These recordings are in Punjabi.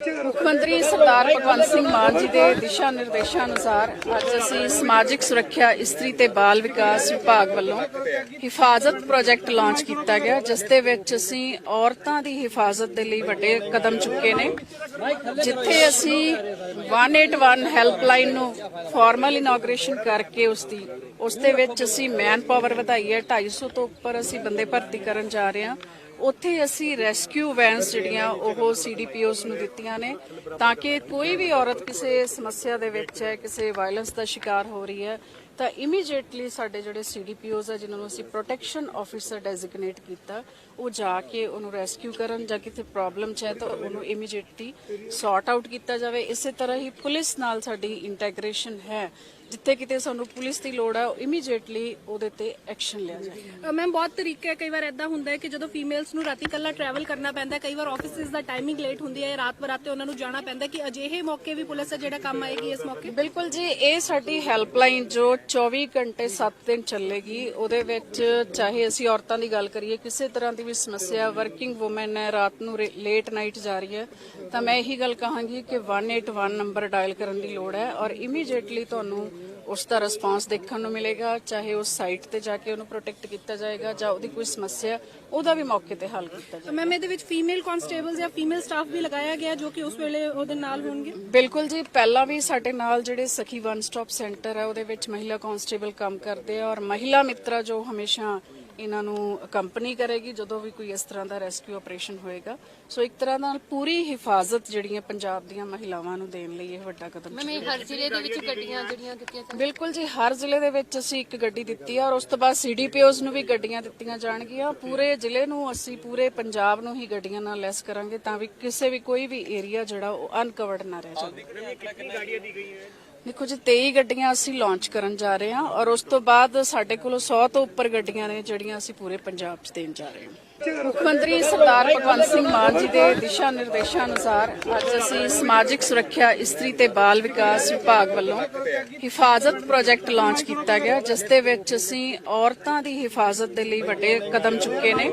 ਮੁੱਖ ਮੰਤਰੀ ਸਰਦਾਰ ਭਗਵੰਤ ਸਿੰਘ ਮਾਨ ਜੀ ਦੇ ਦਿਸ਼ਾ ਨਿਰਦੇਸ਼ਾਂ ਅਨੁਸਾਰ ਅੱਜ ਅਸੀਂ ਸਮਾਜਿਕ ਸੁਰੱਖਿਆ, ਇਸਤਰੀ ਤੇ ਬਾਲ ਵਿਕਾਸ ਵਿਭਾਗ ਵੱਲੋਂ ਹਿਫਾਜ਼ਤ ਪ੍ਰੋਜੈਕਟ ਲਾਂਚ ਕੀਤਾ ਗਿਆ, ਜਿਸ ਦੇ ਵਿੱਚ ਅਸੀਂ ਔਰਤਾਂ ਦੀ ਹਿਫਾਜ਼ਤ ਦੇ ਲਈ ਵੱਡੇ ਕਦਮ ਚੁੱਕੇ ਨੇ। ਜਿੱਥੇ ਅਸੀਂ 181 ਹੈਲਪਲਾਈਨ ਨੂੰ ਫਾਰਮਲ ਇਨੋਗ੍ਰੇਸ਼ਨ ਕਰਕੇ ਉਸ ਦੀ ਉਸ ਦੇ ਵਿੱਚ ਅਸੀਂ ਮੈਨ ਪਾਵਰ ਵਧਾਈ ਹੈ 250 ਤੋਂ ਉੱਪਰ ਅਸੀਂ ਬੰਦੇ ਭਰਤੀ ਕਰਨ ਜਾ ਰਹੇ ਹਾਂ। ਉੱਥੇ ਅਸੀਂ ਰੈਸਕਿਊ ਵੈਨਸ ਜਿਹੜੀਆਂ, ਉਹ ਸੀਡੀਪੀਓਸ ਨੂੰ ਦਿੱਤੀਆਂ ਨੇ ਤਾਂ ਕਿ ਕੋਈ ਵੀ ਔਰਤ ਕਿਸੇ ਸਮੱਸਿਆ ਦੇ ਵਿੱਚ ਹੈ, ਕਿਸੇ ਵਾਇਲੈਂਸ ਦਾ ਸ਼ਿਕਾਰ ਹੋ ਰਹੀ ਹੈ ਤਾਂ ਇਮੀਡੀਏਟਲੀ ਸਾਡੇ ਜਿਹੜੇ ਸੀਡੀਪੀਓਸ ਹੈ ਜਿਨ੍ਹਾਂ ਨੂੰ ਅਸੀਂ ਪ੍ਰੋਟੈਕਸ਼ਨ ਆਫੀਸਰ ਡੈਜ਼ਿਗਨੇਟ ਕੀਤਾ ਉਹ ਜਾ ਕੇ ਉਹਨੂੰ ਰੈਸਕਿਊ ਕਰਨ ਜਾਂ ਕਿਤੇ ਪ੍ਰੋਬਲਮ ਚ ਹੈ ਤਾਂ ਉਹਨੂੰ ਇਮੀਡੀਏਟਲੀ ਸੌਰਟ ਆਊਟ ਕੀਤਾ ਜਾਵੇ। ਇਸੇ ਤਰ੍ਹਾਂ ਹੀ ਪੁਲਿਸ ਨਾਲ ਸਾਡੀ ਇੰਟੈਗ੍ਰੇਸ਼ਨ ਹੈ। ਜਿੱਥੇ ਕਿਤੇ ਸਾਨੂੰ ਪੁਲਿਸ ਦੀ ਲੋੜ ਹੈ ਇਮੀਡੀਏਟਲੀ ਉਹਦੇ ਤੇ ਐਕਸ਼ਨ ਲਿਆ ਜਾਏ ਮੈਮ ਬਹੁਤ ਤਰੀਕੇ ਕਈ ਵਾਰ ਇਦਾਂ ਹੁੰਦਾ ਹੈ ਕਿ ਜਦੋਂ ਫੀਮੇਲਸ ਨੂੰ ਰਾਤੀ ਕੱਲਾ ਟਰੈਵਲ ਕਰਨਾ ਪੈਂਦਾ ਕਈ ਵਾਰ ਆਫਿਸਿਸ ਦਾ ਟਾਈਮਿੰਗ ਲੇਟ ਹੁੰਦੀ ਹੈ ਰਾਤ ਬਰਾਤੇ ਉਹਨਾਂ ਨੂੰ ਜਾਣਾ ਪੈਂਦਾ ਕਿ ਅਜਿਹੇ ਮੌਕੇ ਵੀ ਪੁਲਿਸ ਹੈ ਜਿਹੜਾ ਕੰਮ ਆਏਗੀ ਇਸ ਮੌਕੇ? ਬਿਲਕੁਲ ਜੀ ਇਹ ਸਾਡੀ ਹੈਲਪਲਾਈਨ ਜੋ 24 ਘੰਟੇ 7 ਦਿਨ ਚੱਲੇਗੀ। ਉਹਦੇ ਵਿੱਚ ਚਾਹੇ ਅਸੀਂ ਔਰਤਾਂ ਦੀ ਗੱਲ ਕਰੀਏ, ਕਿਸੇ ਤਰ੍ਹਾਂ ਦੀ ਵੀ ਸਮੱਸਿਆ ਵਰਕਿੰਗ ਔਮਨ ਹੈ, ਰਾਤ ਨੂੰ ਲੇਟ ਨਾਈਟ ਜਾ ਰਹੀ ਹੈ, ਤਾਂ ਮੈਂ ਇਹੀ ਗੱਲ ਕਹਾਂਗੀ ਕਿ 181 ਨੰਬਰ ਡਾਇਲ ਕਰਨ ਦੀ ਲੋੜ ਹੈ ਔਰ ਇਮੀਡੀਏਟਲੀ ਤੁਹਾਨੂੰ ਉਸ ਦਾ ਰਿਸਪਾਂਸ ਦੇਖਣ ਨੂੰ ਮਿਲੇਗਾ ਚਾਹੇ ਉਸ ਸਾਈਟ ਤੇ ਜਾ ਕੇ ਉਹਨੂੰ ਪ੍ਰੋਟੈਕਟ ਕੀਤਾ ਜਾਏਗਾ ਜਾਂ ਉਹਦੀ ਕੋਈ ਸਮੱਸਿਆ ਉਹਦਾ ਵੀ ਮੌਕੇ ਤੇ ਹੱਲ ਕੀਤਾ ਜਾਏਗਾ। ਮੈਮ ਇਹਦੇ ਵਿੱਚ ਫੀਮੇਲ ਕਨਸਟੇਬਲਸ ਜਾਂ ਫੀਮੇਲ ਸਟਾਫ ਵੀ ਲਗਾਇਆ ਗਿਆ ਜੋ ਕਿ ਉਸ ਵੇਲੇ ਉਹਦੇ ਨਾਲ ਹੋਣਗੇ? ਬਿਲਕੁਲ ਜੀ ਪਹਿਲਾਂ ਵੀ ਸਾਡੇ ਨਾਲ ਜਿਹੜੇ ਸਖੀ ਵਨ ਸਟਾਪ ਸੈਂਟਰ ਹੈ ਉਹਦੇ ਵਿੱਚ ਮਹਿਲਾ ਕਾਂਸਟੇਬਲ ਕੰਮ ਕਰਦੇ ਆ ਔਰ ਮਹਿਲਾ ਮਿੱਤਰਾ ਜੋ ਹਮੇਸ਼ਾ ਇਹਨਾਂ ਨੂੰ ਕੰਪਨੀ ਕਰੇਗੀ ਜਦੋਂ ਵੀ ਕੋਈ ਇਸ ਤਰ੍ਹਾਂ ਦਾ ਰੈਸਕਿਊ ਆਪਰੇਸ਼ਨ ਹੋਏਗਾ। ਸੋ ਇੱਕ ਤਰ੍ਹਾਂ ਨਾਲ ਪੂਰੀ ਹਿਫਾਜ਼ਤ ਜਿਹੜੀਆਂ ਪੰਜਾਬ ਦੀਆਂ ਮਹਿਲਾਵਾਂ ਨੂੰ ਦੇਣ ਲਈ ਇਹ ਵੱਡਾ ਕਦਮ ਇਹ ਹਰ ਜ਼ਿਲ੍ਹੇ ਦੇ ਵਿੱਚ ਗੱਡੀਆਂ ਜਿਹੜੀਆਂ ਦਿੱਤੀਆਂ ਜਾਂਦੀਆਂ ਬਿਲਕੁਲ ਜੀ ਹਰ ਜ਼ਿਲ੍ਹੇ ਦੇ ਵਿੱਚ ਅਸੀਂ ਇੱਕ ਗੱਡੀ ਦਿੱਤੀ ਆ ਔਰ ਉਸ ਤੋਂ ਬਾਅਦ ਸੀਡੀਪੀਓਜ਼ ਨੂੰ ਵੀ ਗੱਡੀਆਂ ਦਿੱਤੀਆਂ ਜਾਣਗੀਆਂ। ਪੂਰੇ ਜ਼ਿਲ੍ਹੇ ਨੂੰ ਅਸੀਂ ਪੂਰੇ ਪੰਜਾਬ ਨੂੰ ਹੀ ਗੱਡੀਆਂ ਨਾਲ ਲੈਸ ਕਰਾਂਗੇ ਤਾਂ ਵੀ ਕਿਸੇ ਵੀ ਕੋਈ ਵੀ ਏਰੀਆ ਜਿਹੜਾ ਉਹ ਅਨਕਵਰਡ ਨਾ ਰਹਿ ਜਾਵੇ। ਦੇਖੋ ਜੀ 23 ਗੱਡੀਆਂ ਅਸੀਂ ਲਾਂਚ ਕਰਨ ਜਾ ਰਹੇ ਹਾਂ ਔਰ ਉਸ ਤੋਂ ਬਾਅਦ ਸਾਡੇ ਕੋਲ 100 ਤੋਂ ਉੱਪਰ ਗੱਡੀਆਂ ਨੇ ਜਿਹੜੀਆਂ ਅਸੀਂ ਪੂਰੇ ਪੰਜਾਬ 'ਚ ਦੇਣ ਜਾ ਰਹੇ ਹਾਂ। ਮੁੱਖ ਮੰਤਰੀ ਸਰਦਾਰ ਭਗਵੰਤ ਸਿੰਘ ਮਾਨ ਜੀ ਦੇ ਦਿਸ਼ਾ ਨਿਰਦੇਸ਼ਾਂ ਅਨੁਸਾਰ ਅੱਜ ਅਸੀਂ ਸਮਾਜਿਕ ਸੁਰੱਖਿਆ, ਇਸਤਰੀ ਤੇ ਬਾਲ ਵਿਕਾਸ ਵਿਭਾਗ ਵੱਲੋਂ ਹਿਫਾਜ਼ਤ ਪ੍ਰੋਜੈਕਟ ਲਾਂਚ ਕੀਤਾ ਗਿਆ, ਜਿਸ ਦੇ ਵਿੱਚ ਅਸੀਂ ਔਰਤਾਂ ਦੀ ਹਿਫਾਜ਼ਤ ਦੇ ਲਈ ਵੱਡੇ ਕਦਮ ਚੁੱਕੇ ਨੇ।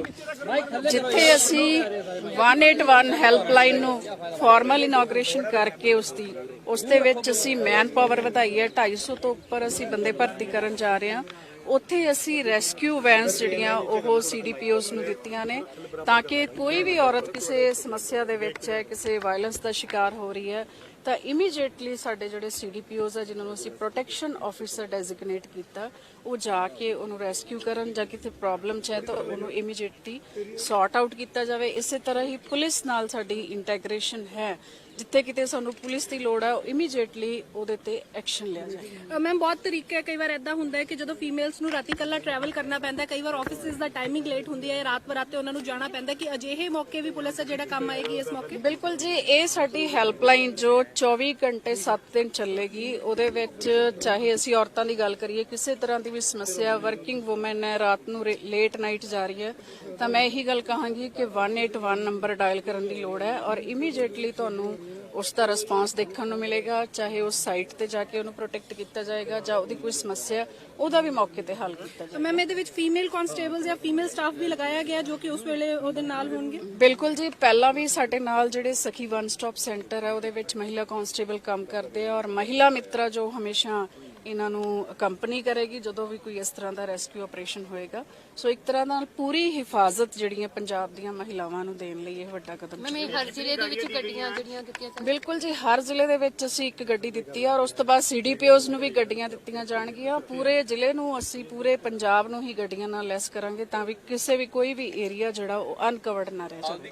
ਜਿੱਥੇ ਅਸੀਂ 181 ਹੈਲਪਲਾਈਨ ਨੂੰ ਫਾਰਮਲ ਇਨੋਗ੍ਰੇਸ਼ਨ ਕਰਕੇ ਉਸ ਦੀ, ਉਸ ਦੇ ਵਿੱਚ ਅਸੀਂ ਮੈਨ ਪਾਵਰ ਵਧਾਈ ਹੈ 250 ਤੋਂ ਉੱਪਰ ਅਸੀਂ ਬੰਦੇ ਭਰਤੀ ਕਰਨ ਜਾ ਰਹੇ ਹਾਂ। ਉੱਥੇ ਅਸੀਂ ਰੈਸਕਿਊ ਵੈਨਸ ਜਿਹੜੀਆਂ ਉਹ ਸੀਡੀਪੀਓਸ ਨੂੰ ਦਿੱਤੀਆਂ ਨੇ ਤਾਂ ਕਿ ਕੋਈ ਵੀ ਔਰਤ ਕਿਸੇ ਸਮੱਸਿਆ ਦੇ ਵਿੱਚ ਹੈ, ਕਿਸੇ ਵਾਇਲੈਂਸ ਦਾ ਸ਼ਿਕਾਰ ਹੋ ਰਹੀ ਹੈ ਤਾਂ ਇਮੀਡੀਏਟਲੀ ਸਾਡੇ ਜਿਹੜੇ ਸੀਡੀਪੀਓਸ ਹੈ ਜਿਨ੍ਹਾਂ ਨੂੰ ਅਸੀਂ ਪ੍ਰੋਟੈਕਸ਼ਨ ਆਫੀਸਰ ਡੈਜ਼ਿਗਨੇਟ ਕੀਤਾ ਉਹ ਜਾ ਕੇ ਉਹਨੂੰ ਰੈਸਕਿਊ ਕਰਨ ਜਾਂ ਕਿਤੇ ਪ੍ਰੋਬਲਮ ਚ ਹੈ ਤਾਂ ਉਹਨੂੰ ਇਮੀਡੀਏਟਲੀ ਸੌਰਟ ਆਊਟ ਕੀਤਾ ਜਾਵੇ। ਇਸੇ ਤਰ੍ਹਾਂ ਹੀ ਪੁਲਿਸ ਨਾਲ ਸਾਡੀ ਇੰਟੈਗ੍ਰੇਸ਼ਨ ਹੈ। ਜਿੱਥੇ ਕਿਤੇ ਸਾਨੂੰ ਪੁਲਿਸ ਦੀ ਲੋੜ ਹੈ ਇਮੀਡੀਏਟਲੀ ਉਹਦੇ ਤੇ ਐਕਸ਼ਨ ਲਿਆ ਜਾਏ ਮੈਮ ਬਹੁਤ ਤਰੀਕੇ ਕਈ ਵਾਰ ਇਦਾਂ ਹੁੰਦਾ ਹੈ ਕਿ ਜਦੋਂ ਫੀਮੇਲਸ ਨੂੰ ਰਾਤੀ ਕੱਲਾ ਟਰੈਵਲ ਕਰਨਾ ਪੈਂਦਾ ਕਈ ਵਾਰ ਆਫਿਸਿਸ ਦਾ ਟਾਈਮਿੰਗ ਲੇਟ ਹੁੰਦੀ ਹੈ ਰਾਤ ਬਰਾਤੇ ਉਹਨਾਂ ਨੂੰ ਜਾਣਾ ਪੈਂਦਾ ਕਿ ਅਜਿਹੇ ਮੌਕੇ ਵੀ ਪੁਲਿਸ ਹੈ ਜਿਹੜਾ ਕੰਮ ਆਏਗੀ ਇਸ ਮੌਕੇ? ਬਿਲਕੁਲ ਜੀ ਇਹ ਸਾਡੀ ਹੈਲਪਲਾਈਨ ਜੋ 24 ਘੰਟੇ 7 ਦਿਨ ਚੱਲੇਗੀ। ਉਹਦੇ ਵਿੱਚ ਚਾਹੇ ਅਸੀਂ ਔਰਤਾਂ ਦੀ ਗੱਲ ਕਰੀਏ, ਕਿਸੇ ਤਰ੍ਹਾਂ ਦੀ ਵੀ ਸਮੱਸਿਆ ਵਰਕਿੰਗ ਔਮਨ ਹੈ, ਰਾਤ ਨੂੰ ਲੇਟ ਨਾਈਟ ਜਾ ਰਹੀ ਹੈ, ਤਾਂ ਮੈਂ ਇਹੀ ਗੱਲ ਕਹਾਂਗੀ ਕਿ 181 ਨੰਬਰ ਡਾਇਲ ਕਰਨ ਦੀ ਲੋੜ ਹੈ ਔਰ ਇਮੀਡੀਏਟਲੀ ਤੁਹਾਨੂੰ ਉਸ ਦਾ ਰਿਸਪਾਂਸ ਦੇਖਣ ਨੂੰ ਮਿਲੇਗਾ ਚਾਹੇ ਉਸ ਸਾਈਟ ਤੇ ਜਾ ਕੇ ਉਹਨੂੰ ਪ੍ਰੋਟੈਕਟ ਕੀਤਾ ਜਾਏਗਾ ਜਾਂ ਉਹਦੀ ਕੋਈ ਸਮੱਸਿਆ ਉਹਦਾ ਵੀ ਮੌਕੇ ਤੇ ਹੱਲ ਕੀਤਾ ਜਾਏਗਾ। ਮੈਮ ਇਹਦੇ ਵਿੱਚ ਫੀਮੇਲ ਕਨਸਟੇਬਲਸ ਜਾਂ ਫੀਮੇਲ ਸਟਾਫ ਵੀ ਲਗਾਇਆ ਗਿਆ ਜੋ ਕਿ ਉਸ ਵੇਲੇ ਉਹਦੇ ਨਾਲ ਹੋਣਗੇ? ਬਿਲਕੁਲ ਜੀ ਪਹਿਲਾਂ ਵੀ ਸਾਡੇ ਨਾਲ ਜਿਹੜੇ ਸਖੀ ਵਨ ਸਟਾਪ ਸੈਂਟਰ ਹੈ ਉਹਦੇ ਵਿੱਚ ਮਹਿਲਾ ਕਾਂਸਟੇਬਲ ਕੰਮ ਕਰਦੇ ਆ ਔਰ ਮਹਿਲਾ ਮਿੱਤਰਾ ਜੋ ਹਮੇਸ਼ਾ ਇਹਨਾਂ ਨੂੰ ਕੰਪਨੀ ਕਰੇਗੀ ਜਦੋਂ ਵੀ ਕੋਈ ਇਸ ਤਰ੍ਹਾਂ ਦਾ ਰੈਸਕਿਊ ਆਪਰੇਸ਼ਨ ਹੋਏਗਾ। ਸੋ ਇੱਕ ਤਰ੍ਹਾਂ ਨਾਲ ਪੂਰੀ ਹਿਫਾਜ਼ਤ ਜਿਹੜੀਆਂ ਪੰਜਾਬ ਦੀਆਂ ਮਹਿਲਾਵਾਂ ਨੂੰ ਦੇਣ ਲਈ ਇਹ ਵੱਡਾ ਕਦਮ ਇਹ ਹਰ ਜ਼ਿਲ੍ਹੇ ਦੇ ਵਿੱਚ ਗੱਡੀਆਂ ਜਿਹੜੀਆਂ ਦਿੱਤੀਆਂ ਜਾਂਦੀਆਂ ਬਿਲਕੁਲ ਜੀ ਹਰ ਜ਼ਿਲ੍ਹੇ ਦੇ ਵਿੱਚ ਅਸੀਂ ਇੱਕ ਗੱਡੀ ਦਿੱਤੀ ਆ ਔਰ ਉਸ ਤੋਂ ਬਾਅਦ ਸੀਡੀਪੀਓਜ਼ ਨੂੰ ਵੀ ਗੱਡੀਆਂ ਦਿੱਤੀਆਂ ਜਾਣਗੀਆਂ। ਪੂਰੇ ਜ਼ਿਲ੍ਹੇ ਨੂੰ ਅਸੀਂ ਪੂਰੇ ਪੰਜਾਬ ਨੂੰ ਹੀ ਗੱਡੀਆਂ ਨਾਲ ਲੈਸ ਕਰਾਂਗੇ ਤਾਂ ਵੀ ਕਿਸੇ ਵੀ ਕੋਈ ਵੀ ਏਰੀਆ ਜਿਹੜਾ ਉਹ ਅਨਕਵਰਡ ਨਾ ਰਹਿ ਜਾਵੇ।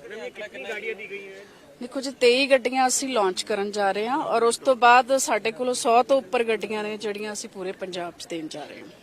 ਦੇਖੋ ਜੀ 23 ਗੱਡੀਆਂ ਅਸੀਂ ਲਾਂਚ ਕਰਨ ਜਾ ਰਹੇ ਹਾਂ ਔਰ ਉਸ ਤੋਂ ਬਾਅਦ ਸਾਡੇ ਕੋਲ 100 ਤੋਂ ਉੱਪਰ ਗੱਡੀਆਂ ਨੇ ਜਿਹੜੀਆਂ ਅਸੀਂ ਪੂਰੇ ਪੰਜਾਬ 'ਚ ਦੇਣ ਜਾ ਰਹੇ ਹਾਂ।